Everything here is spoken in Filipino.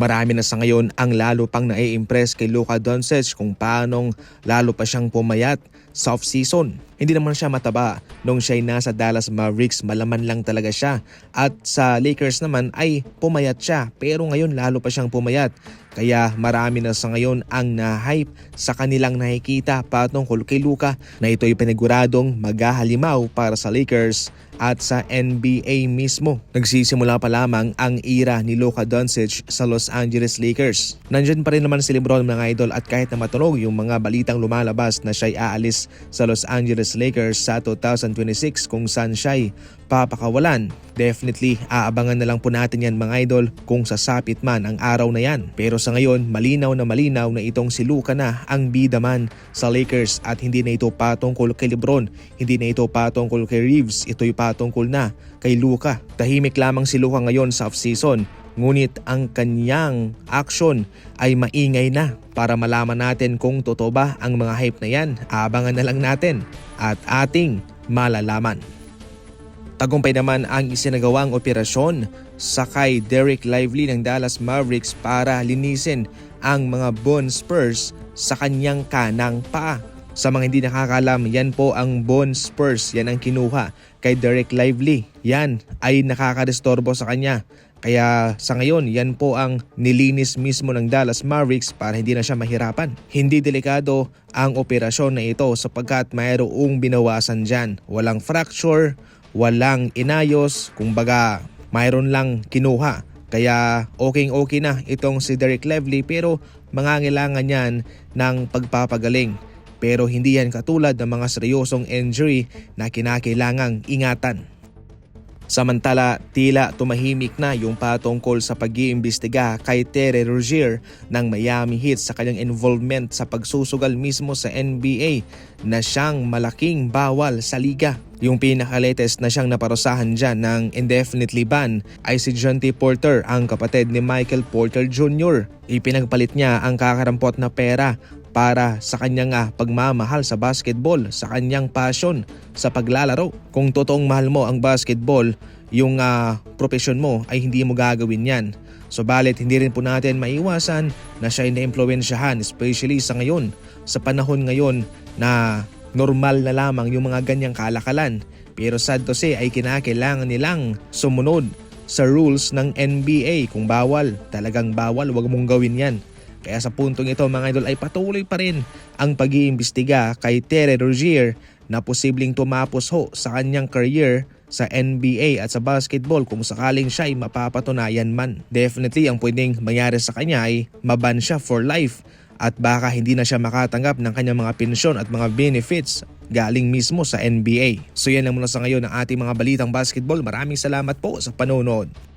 Marami na sa ngayon ang lalo pang nai-impress kay Luka Doncic kung paanong lalo pa siyang pumayat sa off-season. Hindi naman siya mataba. Nung siya'y nasa Dallas Mavericks malaman lang talaga siya. At sa Lakers naman ay pumayat siya. Pero ngayon lalo pa siyang pumayat kaya marami na sa ngayon ang na-hype sa kanilang nakikita patungkol kay Luka na ito'y paniguradong maghahalimaw para sa Lakers at sa NBA mismo. Nagsisimula pa lamang ang era ni Luka Doncic sa Los Angeles Lakers. Nandyan pa rin naman si Lebron mga idol at kahit na matunog yung mga balitang lumalabas na siya'y aalis sa Los Angeles Lakers sa 2026 kung saan siya'y papakawalan. Definitely aabangan na lang po natin yan mga idol kung sasapit man ang araw na yan. Pero sa ngayon malinaw na malinaw na itong si Luka na ang bida man sa Lakers at hindi na ito patungkol kay Lebron, hindi na ito patungkol kay Reeves, ito'y patungkol na kay Luka. Tahimik lamang si Luka ngayon sa off-season ngunit ang kanyang action ay maingay na para malaman natin kung totoo ba ang mga hype na yan. Abangan na lang natin at ating malalaman. Tagumpay naman ang isinagawang operasyon sa kay Derek Lively ng Dallas Mavericks para linisin ang mga bone spurs sa kanyang kanang paa. Sa mga hindi nakakalam, yan po ang bone spurs, yan ang kinuha kay Derek Lively. Yan ay nakakarestorbo sa kanya. Kaya sa ngayon, yan po ang nilinis mismo ng Dallas Mavericks para hindi na siya mahirapan. Hindi delikado ang operasyon na ito sapagkat mayroong binawasan dyan. Walang fracture, walang inayos, kumbaga mayroon lang kinuha. Kaya okay okay na itong si Derek Lively pero mangangailangan yan ng pagpapagaling. Pero hindi yan katulad ng mga seryosong injury na kinakailangang ingatan. Samantala, tila tumahimik na yung patungkol sa pag-iimbestiga kay Terry Rozier ng Miami Heat sa kanyang involvement sa pagsusugal mismo sa NBA na siyang malaking bawal sa liga. Yung pinaka-latest na siyang naparusahan dyan ng indefinitely ban ay si John T. Porter, ang kapatid ni Michael Porter Jr. Ipinagpalit niya ang kakarampot na pera para sa kanyang ah, pagmamahal sa basketball, sa kanyang passion sa paglalaro. Kung totoong mahal mo ang basketball, yung ah, profesyon mo ay hindi mo gagawin yan. Subalit hindi rin po natin maiwasan na siya ay naimpluwensyahan especially sa ngayon, sa panahon ngayon na normal na lamang yung mga ganyang kalakalan. Pero sad to say ay kinakailangan nilang sumunod sa rules ng NBA kung bawal. Talagang bawal, wag mong gawin yan. Kaya sa puntong ito mga idol ay patuloy pa rin ang pag-iimbestiga kay Terry Rozier na posibleng tumapos ho sa kanyang career sa NBA at sa basketball kung sakaling siya ay mapapatunayan man. Definitely ang pwedeng mangyari sa kanya ay maban siya for life at baka hindi na siya makatanggap ng kanyang mga pensyon at mga benefits galing mismo sa NBA. So yan lang muna sa ngayon ang ating mga balitang basketball. Maraming salamat po sa panonood.